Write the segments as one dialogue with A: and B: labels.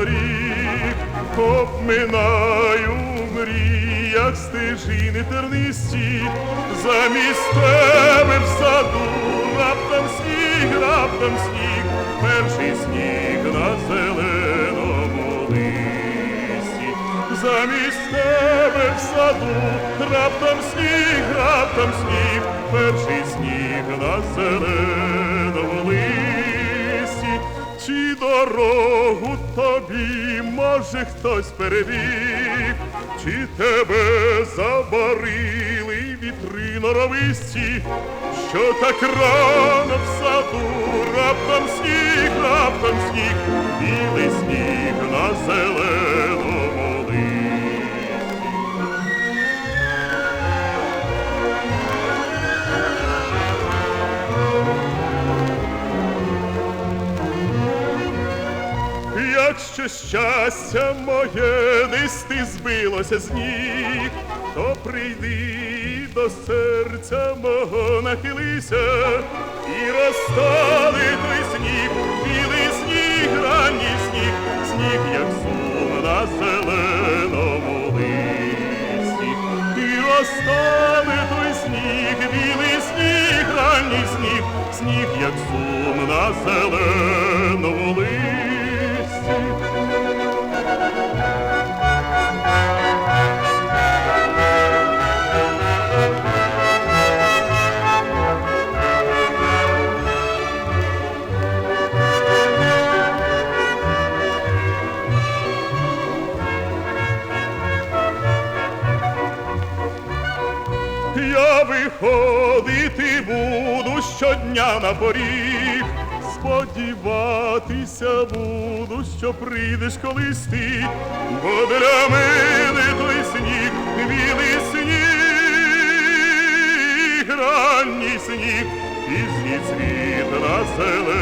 A: доріг, обминаю в мріях стежини тернисті, замість тебе в саду раптом сніг, раптом сніг, перший сніг на зеленому листі, замість тебе в саду раптом сніг, раптом сніг, перший сніг на зеленому листі. Дорогу тобі може хтось перевів, чи тебе забарили вітри норовисті, що так рано в саду раптом сніг, раптом сніг, білий сніг на зеленому Якщо щастя моє десь ти збилося з ніг, то прийди до серця мого нахилися і розтали той сніг, білий сніг, ранній сніг, сніг, як сум на зеленому листі. І розтане той сніг, білий сніг, ранній сніг, сніг, як сум на зеленому листі. Я виходити буду щодня на поріг, сподіватися буду, що прийдеш колись ти, бо для мене той сніг, білий сніг, ранній сніг, пізній цвіт на зеленому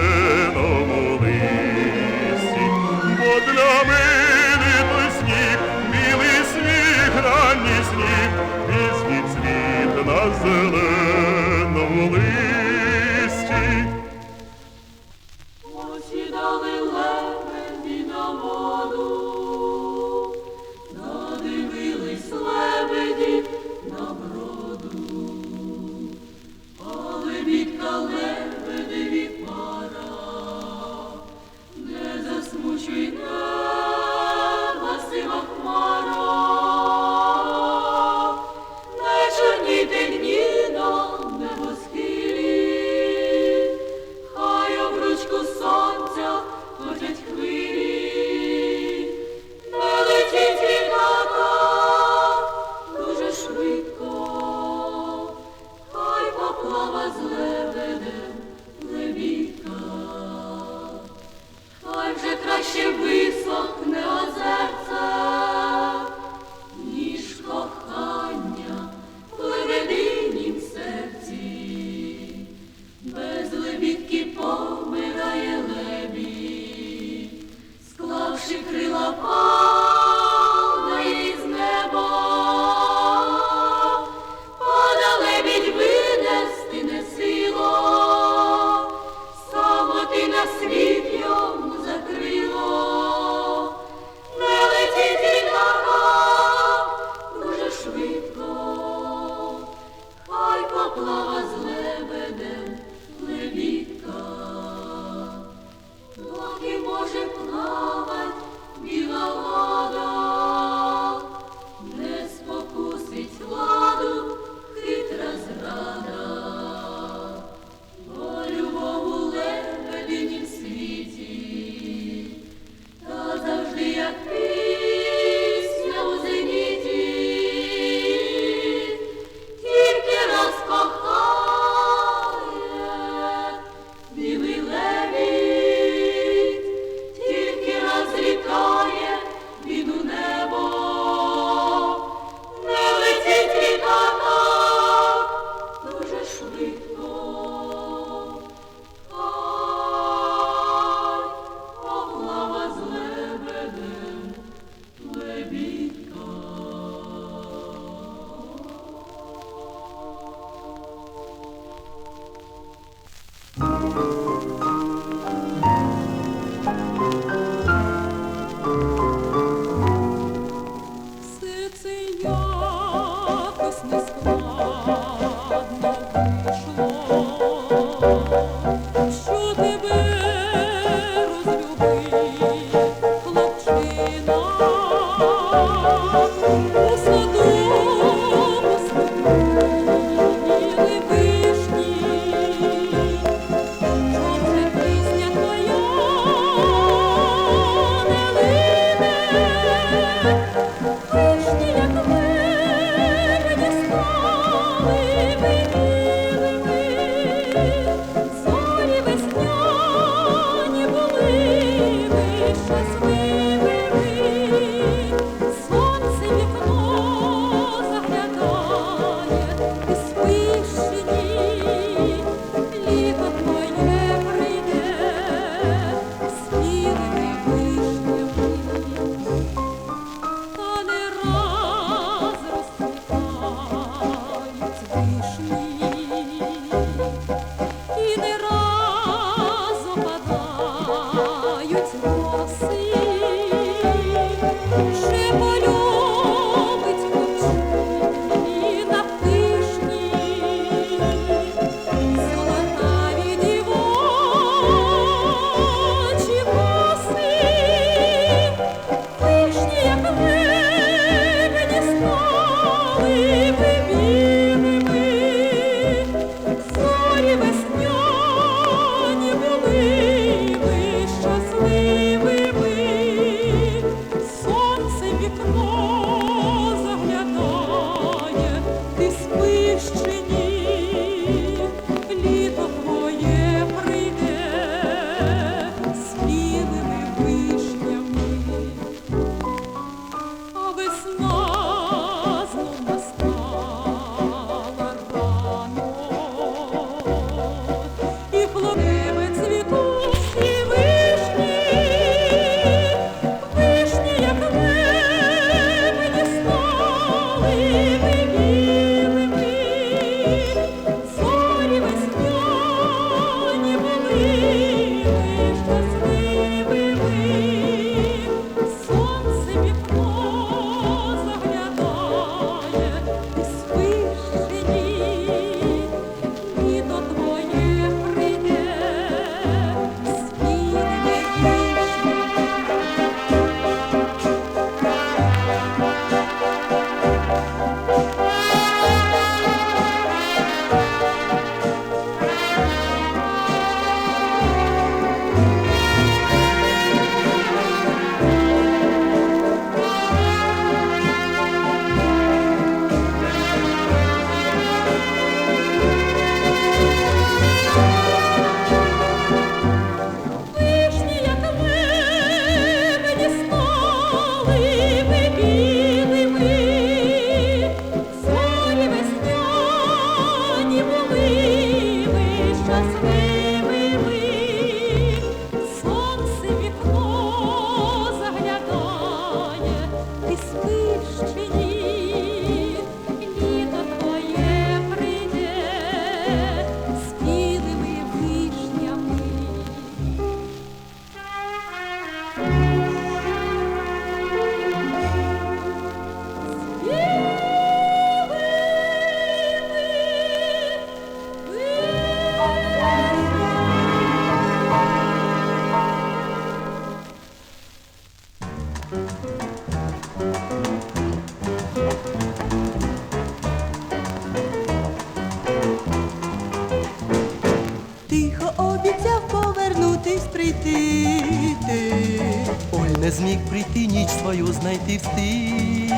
B: thank you you.
C: Повернутись прийти ти. Ой, не зміг прийти ніч свою знайти встиг.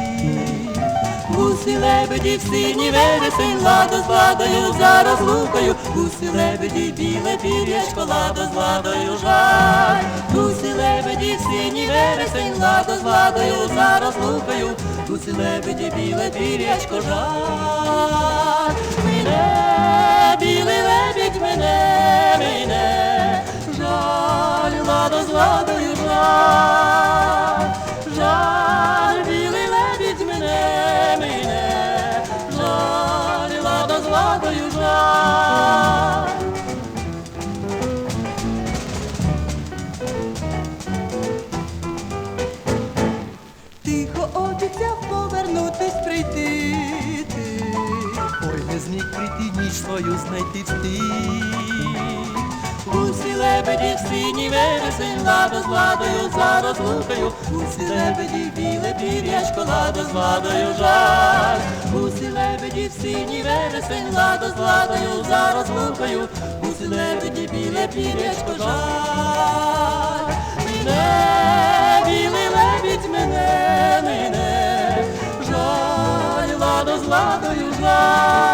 C: Гуси лебеді в сині вересень, ладо з ладою за розлукою, гуси лебеді, біле пір'ячко, ладо з ладою жаль. Гуси лебеді в сині вересень, ладо з ладою за розлукою, гуси лебеді, біле пір'ячко, жаль. Мене, білий лебідь, мене, мене, жаль, ладо з ладою жаль. Жаль, білий лебідь мене, мене, жаль, ладо з ладою жаль. Тихо обіцяв повернутись прийти зміг прийти свою знайти встиг. Усі лебеді в синій вересень, лада з ладою за розлукою, усі лебеді біле пір'ячко, лада з ладою жаль, усі лебеді в синій вересень, лада з ладою за розлукою, усі лебеді біле пір'ячко, жаль. Мене, білий лебідь, мене, мене, жаль, лада з ладою жаль.